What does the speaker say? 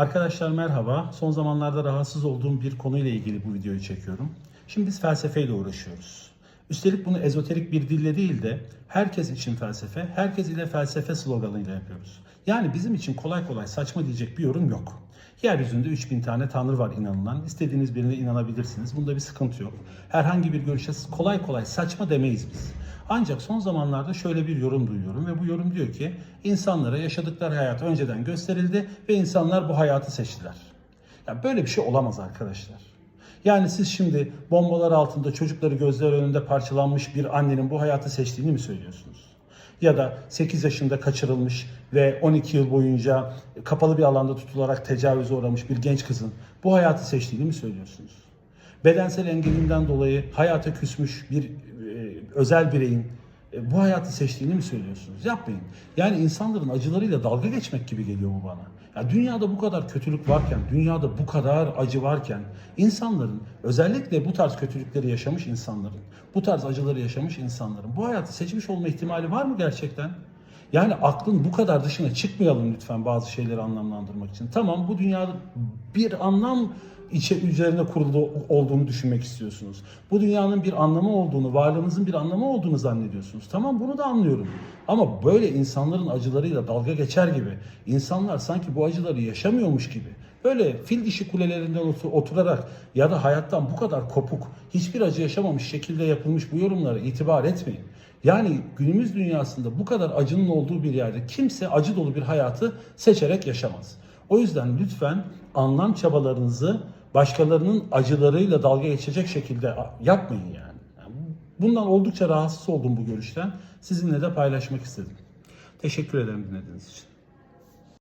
Arkadaşlar merhaba. Son zamanlarda rahatsız olduğum bir konuyla ilgili bu videoyu çekiyorum. Şimdi biz felsefeyle uğraşıyoruz. Üstelik bunu ezoterik bir dille değil de herkes için felsefe, herkes ile felsefe sloganıyla yapıyoruz. Yani bizim için kolay kolay saçma diyecek bir yorum yok. Yeryüzünde 3000 tane tanrı var inanılan. İstediğiniz birine inanabilirsiniz. Bunda bir sıkıntı yok. Herhangi bir görüşe kolay kolay saçma demeyiz biz. Ancak son zamanlarda şöyle bir yorum duyuyorum ve bu yorum diyor ki insanlara yaşadıkları hayat önceden gösterildi ve insanlar bu hayatı seçtiler. Ya böyle bir şey olamaz arkadaşlar. Yani siz şimdi bombalar altında çocukları gözler önünde parçalanmış bir annenin bu hayatı seçtiğini mi söylüyorsunuz? Ya da 8 yaşında kaçırılmış ve 12 yıl boyunca kapalı bir alanda tutularak tecavüze uğramış bir genç kızın bu hayatı seçtiğini mi söylüyorsunuz? Bedensel engelinden dolayı hayata küsmüş bir e, özel bireyin bu hayatı seçtiğini mi söylüyorsunuz? Yapmayın. Yani insanların acılarıyla dalga geçmek gibi geliyor bu bana. Ya dünyada bu kadar kötülük varken, dünyada bu kadar acı varken insanların özellikle bu tarz kötülükleri yaşamış insanların, bu tarz acıları yaşamış insanların bu hayatı seçmiş olma ihtimali var mı gerçekten? Yani aklın bu kadar dışına çıkmayalım lütfen bazı şeyleri anlamlandırmak için. Tamam bu dünyada bir anlam içe üzerine kurulu olduğunu düşünmek istiyorsunuz. Bu dünyanın bir anlamı olduğunu, varlığınızın bir anlamı olduğunu zannediyorsunuz. Tamam bunu da anlıyorum. Ama böyle insanların acılarıyla dalga geçer gibi, insanlar sanki bu acıları yaşamıyormuş gibi, böyle fil dişi kulelerinden otur- oturarak ya da hayattan bu kadar kopuk, hiçbir acı yaşamamış şekilde yapılmış bu yorumlara itibar etmeyin. Yani günümüz dünyasında bu kadar acının olduğu bir yerde kimse acı dolu bir hayatı seçerek yaşamaz. O yüzden lütfen anlam çabalarınızı başkalarının acılarıyla dalga geçecek şekilde yapmayın yani. Bundan oldukça rahatsız oldum bu görüşten. Sizinle de paylaşmak istedim. Teşekkür ederim dinlediğiniz için.